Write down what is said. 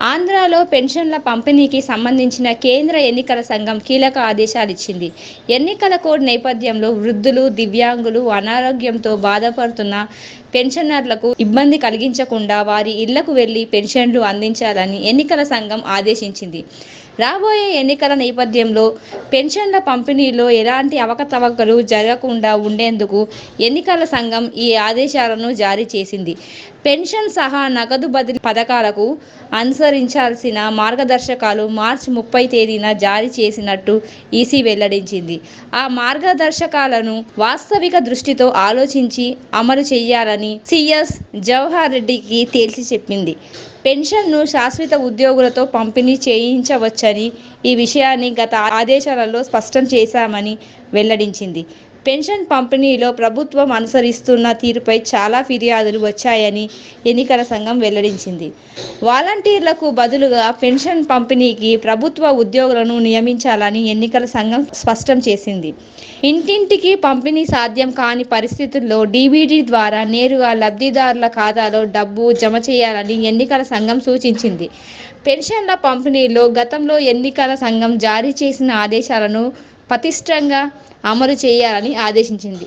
ఆంధ్రాలో పెన్షన్ల పంపిణీకి సంబంధించిన కేంద్ర ఎన్నికల సంఘం కీలక ఆదేశాలు ఇచ్చింది ఎన్నికల కోడ్ నేపథ్యంలో వృద్ధులు దివ్యాంగులు అనారోగ్యంతో బాధపడుతున్న పెన్షనర్లకు ఇబ్బంది కలిగించకుండా వారి ఇళ్ళకు వెళ్ళి పెన్షన్లు అందించాలని ఎన్నికల సంఘం ఆదేశించింది. రాబోయే ఎన్నికల నేపథ్యంలో పెన్షన్ల పంపిణీలో ఎలాంటి అవకతవకలు జరగకుండా ఉండేందుకు ఎన్నికల సంఘం ఈ ఆదేశాలను జారీ చేసింది. పెన్షన్ సహా నగదు బదిలీ పథకాలకు అనుసరించాల్సిన మార్గదర్శకాలు మార్చి ముప్పై తేదీన జారీ చేసినట్టు ఈసీ వెల్లడించింది. ఆ మార్గదర్శకాలను వాస్తవిక దృష్టితో ఆలోచించి అమలు చేయాలని సిఎస్ జవహర్ రెడ్డికి తేల్చి చెప్పింది. పెన్షన్ను శాశ్వత ఉద్యోగులతో పంపిణీ చేయించవచ్చని ఈ విషయాన్ని గత ఆదేశాలలో స్పష్టం చేశామని వెల్లడించింది. పెన్షన్ పంపిణీలో ప్రభుత్వం అనుసరిస్తున్న తీరుపై చాలా ఫిర్యాదులు వచ్చాయని ఎన్నికల సంఘం వెల్లడించింది. వాలంటీర్లకు బదులుగా పెన్షన్ పంపిణీకి ప్రభుత్వ ఉద్యోగులను నియమించాలని ఎన్నికల సంఘం స్పష్టం చేసింది. ఇంటింటికి పంపిణీ సాధ్యం కాని పరిస్థితుల్లో డీబీడీ ద్వారా నేరుగా లబ్ధిదారుల ఖాతాలో డబ్బు జమ చేయాలని ఎన్నికల సంఘం సూచించింది. పెన్షన్ల పంపిణీలో గతంలో ఎన్నికల సంఘం జారీ చేసిన ఆదేశాలను పతిష్టంగా అమలు చేయాలని ఆదేశించింది.